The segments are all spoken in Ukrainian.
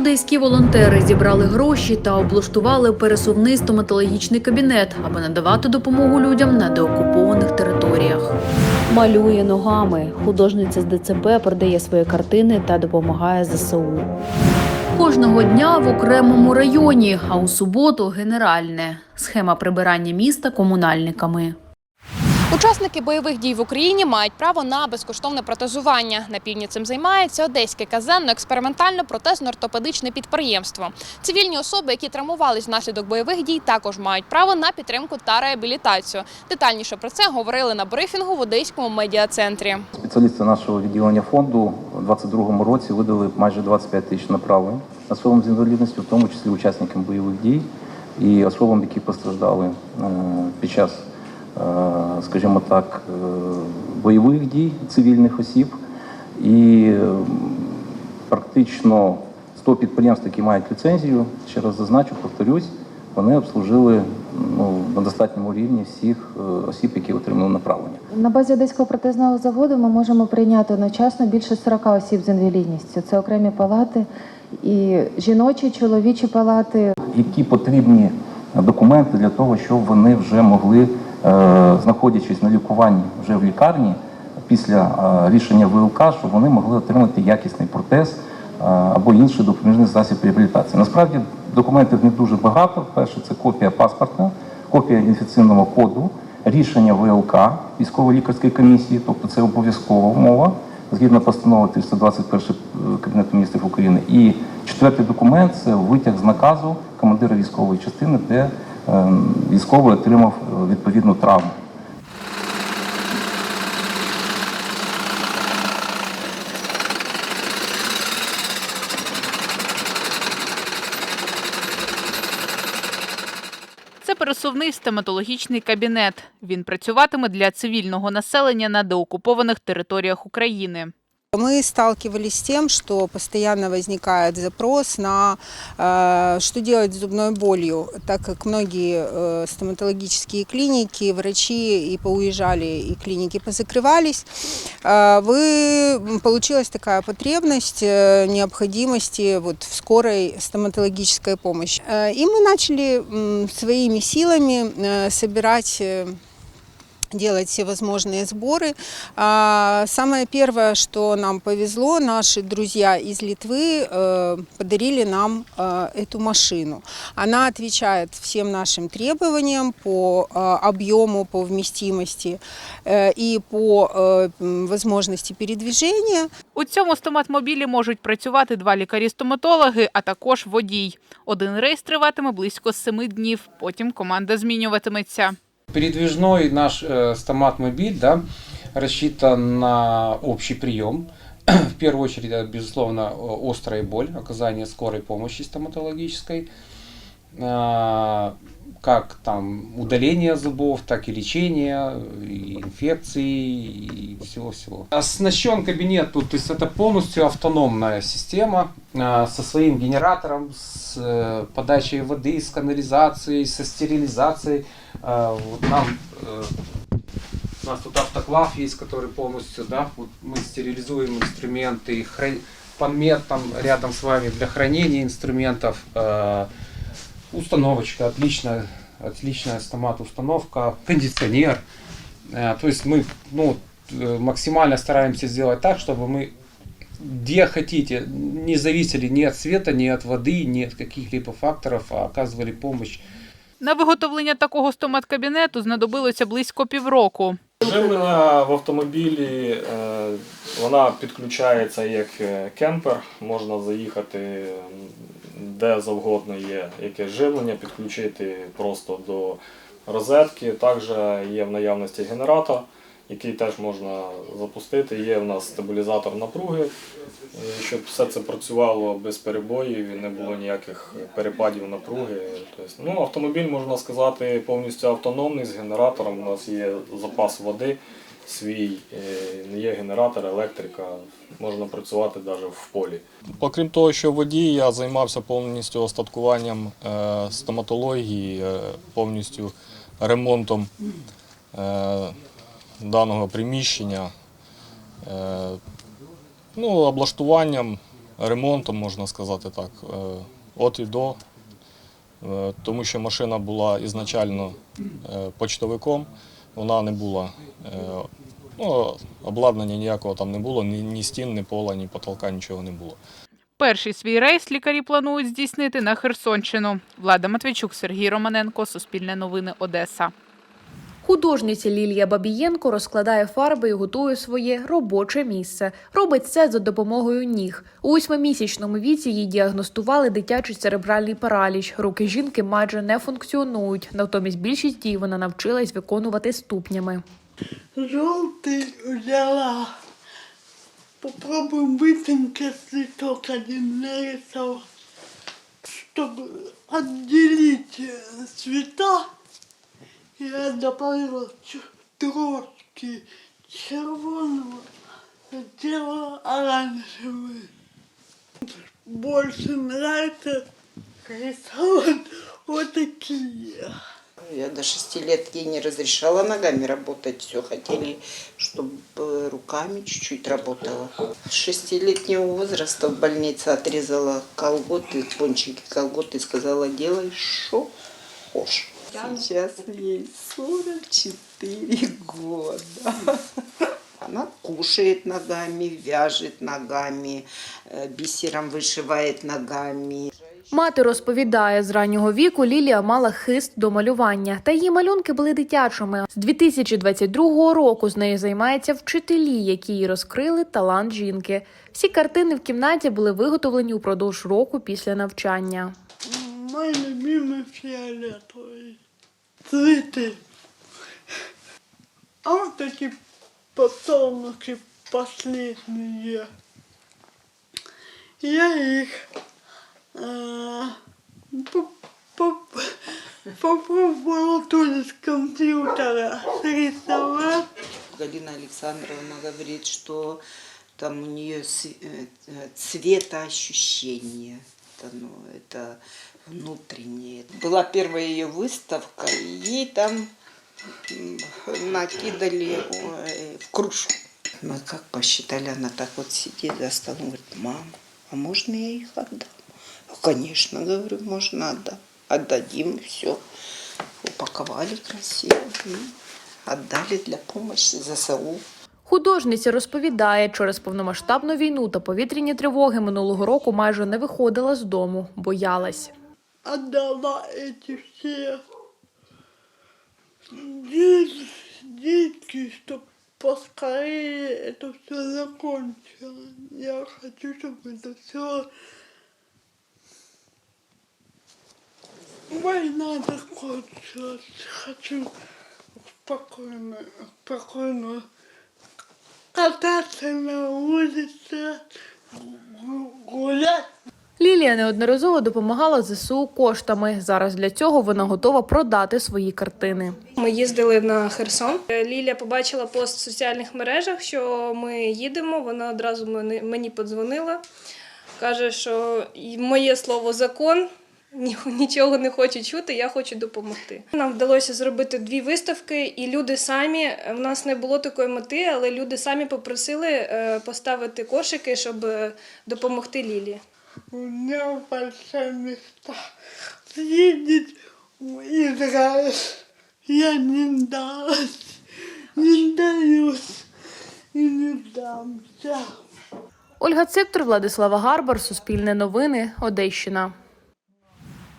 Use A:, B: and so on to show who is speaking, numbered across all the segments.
A: Одеські волонтери зібрали гроші та облаштували пересувний стоматологічний кабінет, аби надавати допомогу людям на деокупованих територіях. Малює ногами. Художниця з ДЦП продає свої картини та допомагає ЗСУ. Кожного дня в окремому районі, а у суботу генеральне. Схема прибирання міста комунальниками.
B: Учасники бойових дій в Україні мають право на безкоштовне протезування. На півдні цим займається Одеське казенно-експериментально протезно-ортопедичне підприємство. Цивільні особи, які травмувались внаслідок бойових дій, також мають право на підтримку та реабілітацію. Детальніше про це говорили на брифінгу в Одеському медіа-центрі.
C: Спеціалісти нашого відділення фонду у 2022 році видали майже 25 тисяч направлень особам з інвалідністю, в тому числі учасникам бойових дій і особам, які постраждали е, під час, скажімо так, е, бойових дій цивільних осіб. І е, практично 100 підприємств, які мають ліцензію, ще раз зазначу, повторюсь, вони обслужили ну, на достатньому рівні всіх е, осіб, які отримали направлення.
D: На базі Одеського протезного заводу ми можемо прийняти одночасно більше 40 осіб з інвалідністю. Це окремі палати і жіночі, чоловічі палати.
C: які потрібні документи для того, щоб вони вже могли, е, знаходячись на лікуванні вже в лікарні, після е, рішення ВЛК, щоб вони могли отримати якісний протез е, або інший допоміжний засіб реабілітації. Насправді документів не дуже багато. Перше, це копія паспорта, копія інфекційного коду, рішення ВЛК військово-лікарської комісії, тобто це обов'язкова умова. Згідно постанови 321 Кабінету міністрів України. І четвертий документ це витяг з наказу командира військової частини, де е, військовий отримав е, відповідну травму.
E: Це пересувний стоматологічний кабінет. Він працюватиме для цивільного населення на деокупованих територіях України.
F: Мы сталкивались с тем, что постоянно возникает запрос на э, что делать с зубной болью, так как многие э, стоматологические клиники, врачи и поуезжали, и клиники позакрывались. Э, вы, получилась такая потребность э, необходимости вот в скорой стоматологической помощи. Э, и мы начали м, своими силами э, собирать э, делать все возможные сборы. А, Самое первое, что нам повезло, наши друзья из Литвы э, подарили нам э, эту машину. Она отвечает всем нашим требованиям по э, объему, по вместимости э, и по э, м, возможности передвижения.
E: У цьому стоматмобілі можуть працювати два лікарі-стоматологи, а також водій. Один рейс триватиме близько семи днів. Потім команда змінюватиметься.
G: Передвижной наш э, стомат-мобиль да, рассчитан на общий прием. В первую очередь, это, безусловно, острая боль, оказание скорой помощи стоматологической, А, как там удаление зубов, так и лечение, и инфекции, и всего-всего. Оснащен кабинет тут, то есть это полностью автономная система а, со своим генератором, с э, подачей воды, с канализацией, со стерилизацией. А, Вот нам э, у нас тут автоклав есть, который полностью, да, вот мы стерилизуем инструменты, хран- подмет там рядом с вами для хранения инструментов, э, установочка отличная, отличная стомат-установка, кондиционер. Э, То есть мы ну, максимально стараемся сделать так, чтобы мы где хотите, не зависели ни от света, ни от воды, ни от каких-либо факторов, а оказывали помощь
E: На виготовлення такого стоматкабінету знадобилося близько півроку.
H: Живлення в автомобілі е, вона підключається як е, кемпер, можна заїхати де завгодно є якесь живлення, підключити просто до розетки. Також є в наявності генератор, який теж можна запустити. Є в нас стабілізатор напруги, щоб все це працювало без перебоїв і не було ніяких перепадів напруги. Тобто, ну, автомобіль, можна сказати, повністю автономний з генератором. У нас є запас води свій, е, не є генератор, електрика, можна працювати навіть в полі. Окрім того, що водій, я займався повністю остаткуванням е, стоматології, е, повністю ремонтом даного приміщення, ну, облаштуванням
I: ремонтом, можна сказати так, е, от і до. Е, Тому що машина була ізначально е, почтовиком, вона не була, ну, обладнання ніякого там не було, ні стін, ні пола, ні потолка, нічого не було.
E: Перший свій рейс лікарі планують здійснити на Херсонщину. Влада Матвійчук, Сергій Романенко, Суспільне новини, Одеса.
J: Художниця Лілія Бабієнко розкладає фарби і готує своє робоче місце. Робить це за допомогою ніг. У восьмимісячному віці їй діагностували дитячий церебральний параліч. Руки жінки майже не функціонують. Натомість більшість дій вона навчилась виконувати ступнями.
K: Желтый взяла. Попробуем быстренько цветок один нарисовать, чтобы отделить э, цвета. Я добавила трошки червоного, сделала оранжевый. Больше нравится рисовать вот такие.
L: Я до шести лет ей не разрешала ногами работать. Все хотели, чтобы руками чуть-чуть работала. С шестилетнего возраста в больнице отрезала колготы, кончики колготы и сказала, делай, что хочешь. Сейчас ей 44 года. Она кушает ногами, вяжет ногами, э, бисером вышивает ногами.
J: Мати розповідає, з раннього віку Лілія мала хист до малювання, та її малюнки були дитячими. З 2022 року з нею займаються вчителі, які їй розкрили талант жінки. Всі картини в кімнаті були виготовлені упродовж року після навчання.
K: Мой любимый фиолетовый. Цветы. А вот такие подсолнухи последние. Я их а, по- по- попробовала тоже с компьютера срисовать.
L: Галина Александровна говорит, что там у нее цветоощущение. Это, ну, это внутреннее. Была первая ее выставка, и ей там м, накидали ой, в кружку. Мы как посчитали, она так вот сидит за столом, говорит, мама, а можно я их отдам? «Ну, Конечно, говорю, можно отдам. Отдадим, все. Упаковали красиво и отдали для помощи ЗСУ.
J: Художниця розповідає, через повномасштабну війну та повітряні тривоги минулого року майже не виходила з дому, боялась.
K: Отдала эти все детки, чтобы поскорее это все закончилось. Я хочу, чтобы это все война закончилась. Хочу спокойно, спокойно кататься на улице, гу- гулять.
J: Лілія неодноразово допомагала ЗСУ коштами. Зараз для цього вона готова продати свої картини.
M: Ми їздили на Херсон. Лілія побачила пост в соціальних мережах, що ми їдемо. Вона одразу мені- подзвонила. Каже, що моє слово закон. ні- Нічого не хочу чути, я хочу допомогти. Нам вдалося зробити дві виставки, і люди самі в нас не було такої мети, але люди самі попросили е, поставити кошики, щоб е, допомогти Лілі.
K: У меня большая мечта съездить в Израиль. Я не сдалась, не сдаюсь и не дамся.
J: Ольга Циктор, Владислава Гарбар, Суспільне новини, Одещина.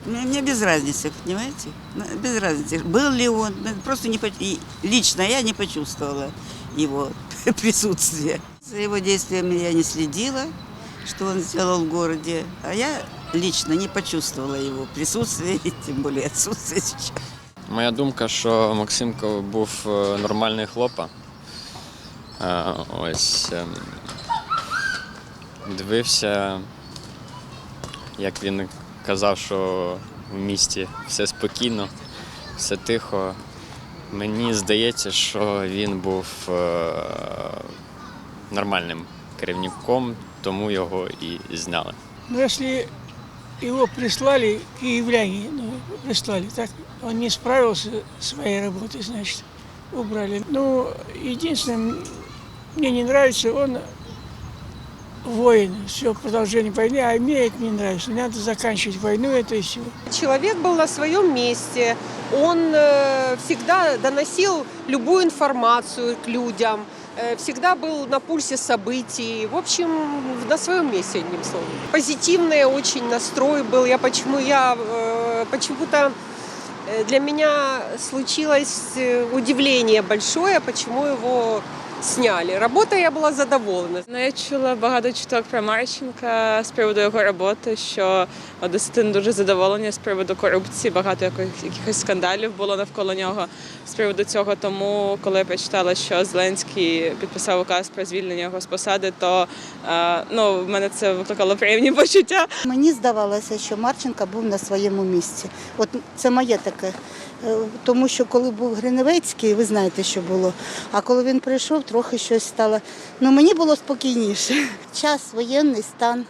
N: Мне, мне без разницы, понимаете? Ну, Без разницы, был ли он, ну, просто не, по- и лично я не почувствовала его присутствие. За его действиями я не следила, что он сделал в городе, а я лично не почувствовала его присутствие, и тем более отсутствие сейчас.
B: Моя думка, що Максимко був е, нормальний хлопа. Ось ем, дивився, як він казав, що в місті все спокійно, все тихо. Мені здається, що він був е, нормальним керівником, тому його і зняли.
K: Но если его прислали киевляне, ну, прислали, так он не справился со своей работой, значит, убрали. Ну, единственное, мне не нравится, он воин, все продолжение войны, а мне это не нравится. Надо заканчивать войну, это и все.
O: Человек был на своем месте, он э, всегда доносил любую информацию к людям, э, всегда был на пульсе событий, в общем, на своем месте, одним словом. Позитивный очень настрой был, я почему я э, почему-то э, для меня случилось э, удивление большое, почему его сняли. Работа я була задоволена.
P: Ну, я чула багато чуток про Марченка з приводу його роботи, що одеситин дуже задоволені з приводу корупції, багато яких- якихось скандалів було навколо нього з приводу цього. Тому, коли я прочитала, що Зеленський підписав указ про звільнення його з посади, то е, ну, в мене це викликало приємні почуття.
Q: Мені здавалося, що Марченко був на своєму місці. От це моє таке. Е, Тому що коли був Гриневецький, ви знаєте, що було. А коли він прийшов, трохи щось стало. Ну мені було спокійніше. Час воєнний стан.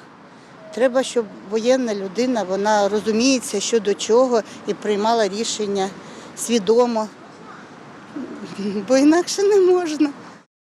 Q: Треба, щоб воєнна людина вона розуміється, що до чого, і приймала рішення свідомо. Бо інакше не можна.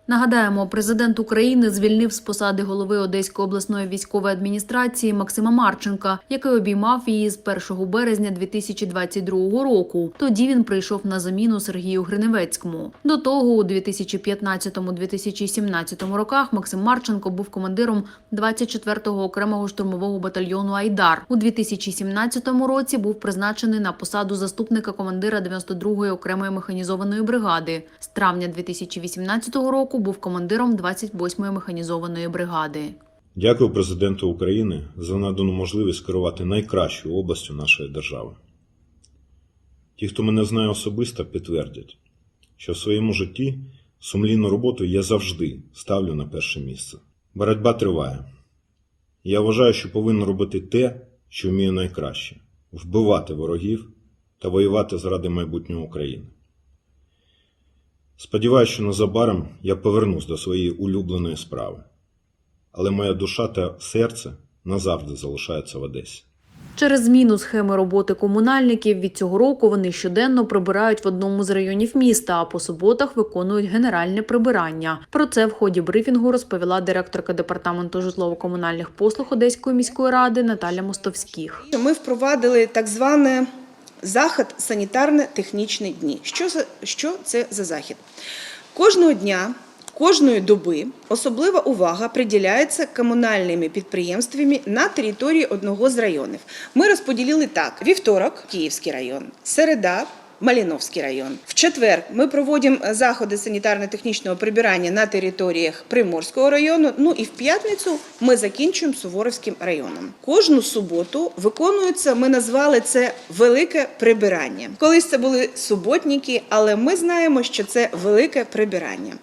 A: Нагадаємо, президент України звільнив з посади голови Одеської обласної військової адміністрації Максима Марченка, який обіймав її з 1 березня 2022 року. Тоді він прийшов на заміну Сергію Гриневецькому. До того у 2015-2017 роках Максим Марченко був командиром 24-го окремого штурмового батальйону Айдар. У 2017 році був призначений на посаду заступника командира 92-ї окремої механізованої бригади. З травня 2018 року був командиром 28-ї механізованої бригади.
R: Дякую президенту України за надану можливість керувати найкращою областю нашої держави. Ті, хто мене знає особисто, підтвердять, що в своєму житті сумлінну роботу я завжди ставлю на перше місце. Боротьба триває. Я вважаю, що повинен робити те, що вмію найкраще вбивати ворогів та воювати заради майбутнього України. Сподіваюся, що незабаром я повернусь до своєї улюбленої справи, але моя душа та серце назавжди залишаються в Одесі.
A: Через зміну схеми роботи комунальників від цього року вони щоденно прибирають в одному з районів міста, а по суботах виконують генеральне прибирання. Про це в ході брифінгу розповіла директорка департаменту житлово-комунальних послуг Одеської міської ради Наталя Мостовських.
S: Ми впровадили так зване захід санітарно-технічні дні. Що, що це за захід? Кожного дня, кожної доби особлива увага приділяється комунальними підприємствами на території одного з районів. Ми розподілили так: вівторок Київський район, середа. Маліновський район. В четвер ми проводимо заходи санітарно-технічного прибирання на територіях Приморського району. Ну і в п'ятницю ми закінчуємо Суворовським районом. Кожну суботу виконується, ми назвали це велике прибирання. Колись це були суботники, але ми знаємо, що це велике прибирання.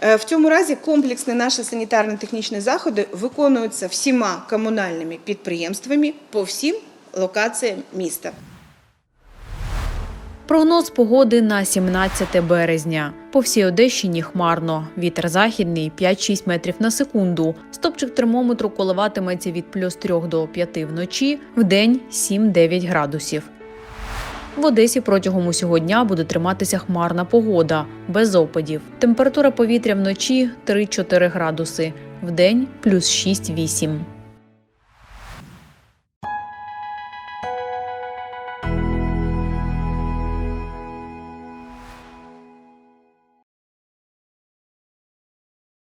S: Е, В цьому разі комплексні наші санітарно-технічні заходи виконуються всіма комунальними підприємствами по всім локаціям міста.
A: Прогноз погоди на 17 березня. По всій Одещині хмарно. Вітер західний 5-6 метрів на секунду. Стопчик термометру коливатиметься від плюс 3 до 5 вночі, вдень 7-9 градусів. В Одесі протягом усього дня буде триматися хмарна погода, без опадів. Температура повітря вночі 3-4 градуси, вдень плюс 6-8.